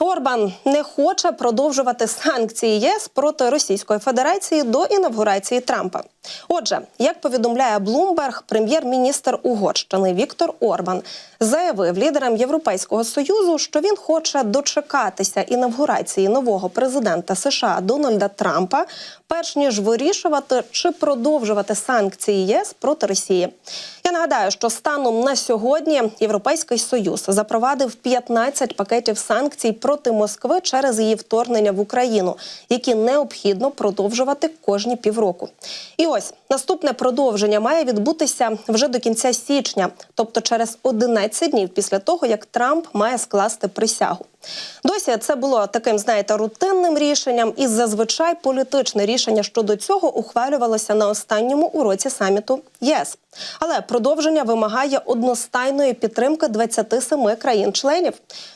Орбан не хоче продовжувати санкції ЄС проти Російської Федерації до інавгурації Трампа. Отже, як повідомляє Блумберг, прем'єр-міністр Угорщини Віктор Орбан заявив лідерам Європейського союзу, що він хоче дочекатися інавгурації нового президента США Дональда Трампа, перш ніж вирішувати, чи продовжувати санкції ЄС проти Росії. Нагадаю, що станом на сьогодні Європейський союз запровадив 15 пакетів санкцій проти Москви через її вторгнення в Україну, які необхідно продовжувати кожні півроку. І ось наступне продовження має відбутися вже до кінця січня, тобто через 11 днів після того, як Трамп має скласти присягу. Досі це було таким, знаєте, рутинним рішенням, і зазвичай політичне рішення щодо цього ухвалювалося на останньому уроці саміту ЄС. Але продовження вимагає одностайної підтримки 27 країн-членів.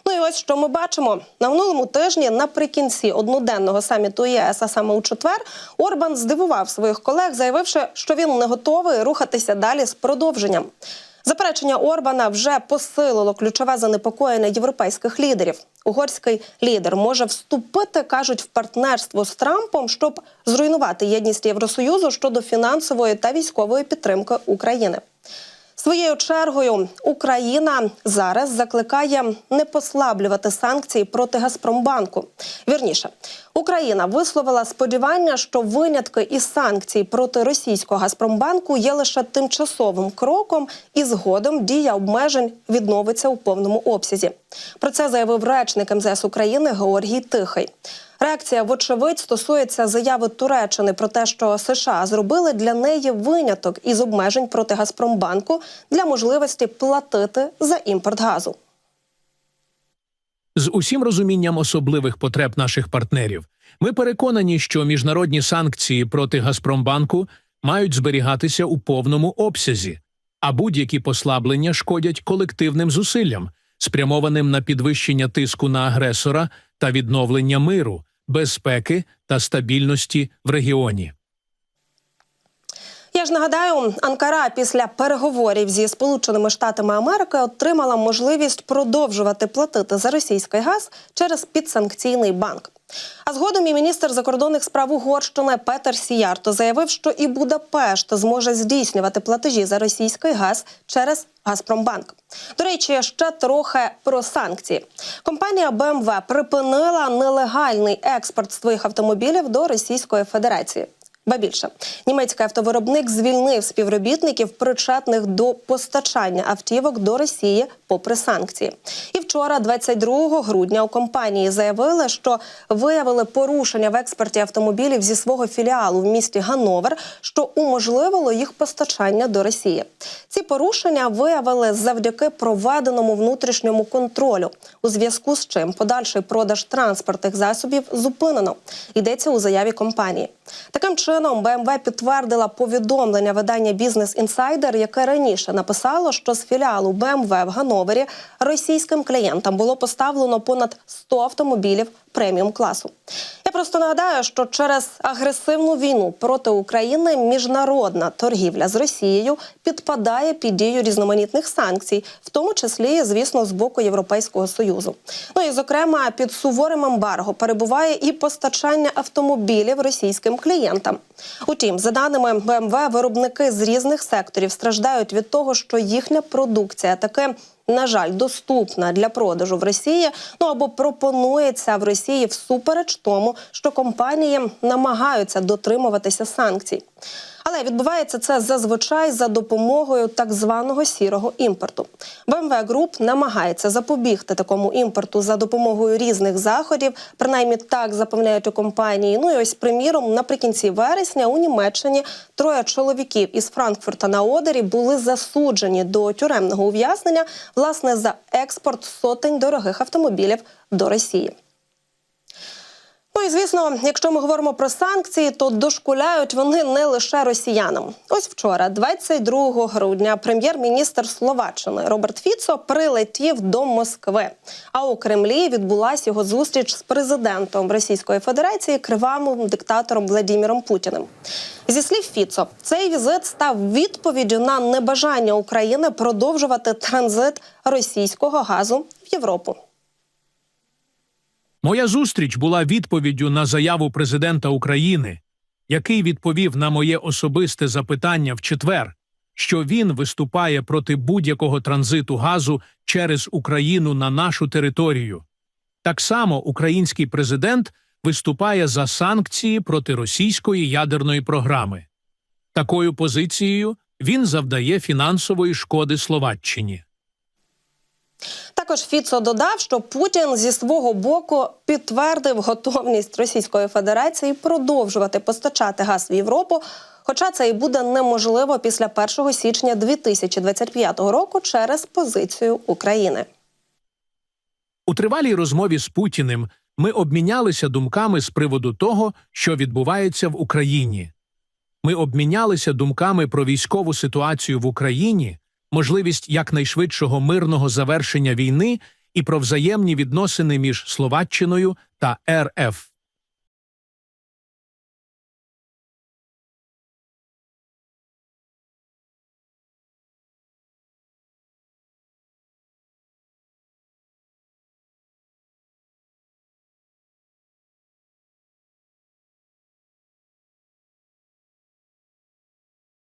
Ну і ось що ми бачимо на минулому тижні, наприкінці одноденного саміту ЄС, а саме у четвер, Орбан здивував своїх колег, заявивши, що він не готовий рухатися далі з продовженням. Заперечення Орбана вже посилило ключове занепокоєння європейських лідерів. Угорський лідер може вступити, кажуть, в партнерство з Трампом, щоб зруйнувати єдність Євросоюзу щодо фінансової та військової підтримки України. Своєю чергою Україна зараз закликає не послаблювати санкції проти Газпромбанку. Вірніше, Україна висловила сподівання, що винятки із санкцій проти російського Газпромбанку є лише тимчасовим кроком, і згодом дія обмежень відновиться у повному обсязі. Про це заявив речник МЗС України Георгій Тихий. Реакція, вочевидь, стосується заяви Туреччини про те, що США зробили для неї виняток із обмежень проти Газпромбанку для можливості платити за імпорт газу. З усім розумінням особливих потреб наших партнерів, ми переконані, що міжнародні санкції проти Газпромбанку мають зберігатися у повному обсязі, а будь-які послаблення шкодять колективним зусиллям, спрямованим на підвищення тиску на агресора та відновлення миру, безпеки та стабільності в регіоні. Я ж нагадаю, Анкара після переговорів зі Сполученими Штатами Америки отримала можливість продовжувати платити за російський газ через підсанкційний банк. А згодом і міністр закордонних справ Угорщини Петер Сіярто заявив, що і Будапешт зможе здійснювати платежі за російський газ через Газпромбанк. До речі, ще трохи про санкції. Компанія BMW припинила нелегальний експорт своїх автомобілів до Російської Федерації. Ба більше німецький автовиробник звільнив співробітників, причетних до постачання автівок до Росії попри санкції. І вчора, 22 грудня, у компанії заявили, що виявили порушення в експорті автомобілів зі свого філіалу в місті Гановер, що уможливило їх постачання до Росії. Ці порушення виявили завдяки проведеному внутрішньому контролю, у зв'язку з чим подальший продаж транспортних засобів зупинено. Йдеться у заяві компанії. Таким чином, БМВ підтвердила повідомлення видання Бізнес Інсайдер, яке раніше написало, що з філіалу БМВ в Гановері російським клієнтам було поставлено понад 100 автомобілів преміум класу. Я просто нагадаю, що через агресивну війну проти України міжнародна торгівля з Росією підпадає під дію різноманітних санкцій, в тому числі, звісно, з боку Європейського союзу. Ну і зокрема під суворим ембарго перебуває і постачання автомобілів російським клієнтам. Утім, за даними БМВ, виробники з різних секторів страждають від того, що їхня продукція таке на жаль, доступна для продажу в Росії, ну або пропонується в Росії всупереч тому, що компанії намагаються дотримуватися санкцій. Але відбувається це зазвичай за допомогою так званого сірого імпорту. BMW Group намагається запобігти такому імпорту за допомогою різних заходів. Принаймні так запевняють у компанії. Ну і ось приміром, наприкінці вересня у Німеччині троє чоловіків із Франкфурта на Одері були засуджені до тюремного ув'язнення власне за експорт сотень дорогих автомобілів до Росії. Ну і звісно, якщо ми говоримо про санкції, то дошкуляють вони не лише росіянам. Ось вчора, 22 грудня, прем'єр-міністр Словаччини Роберт Фіцо прилетів до Москви. А у Кремлі відбулася його зустріч з президентом Російської Федерації кривавим диктатором Владіміром Путіним. Зі слів Фіцо, цей візит став відповіддю на небажання України продовжувати транзит російського газу в Європу. Моя зустріч була відповіддю на заяву президента України, який відповів на моє особисте запитання в четвер, що він виступає проти будь-якого транзиту газу через Україну на нашу територію. Так само український президент виступає за санкції проти російської ядерної програми. Такою позицією він завдає фінансової шкоди Словаччині. Також Фіцо додав, що Путін зі свого боку підтвердив готовність Російської Федерації продовжувати постачати газ в Європу. Хоча це і буде неможливо після 1 січня 2025 року через позицію України. У тривалій розмові з Путіним ми обмінялися думками з приводу того, що відбувається в Україні. Ми обмінялися думками про військову ситуацію в Україні, можливість якнайшвидшого мирного завершення війни і про взаємні відносини між Словаччиною та РФ.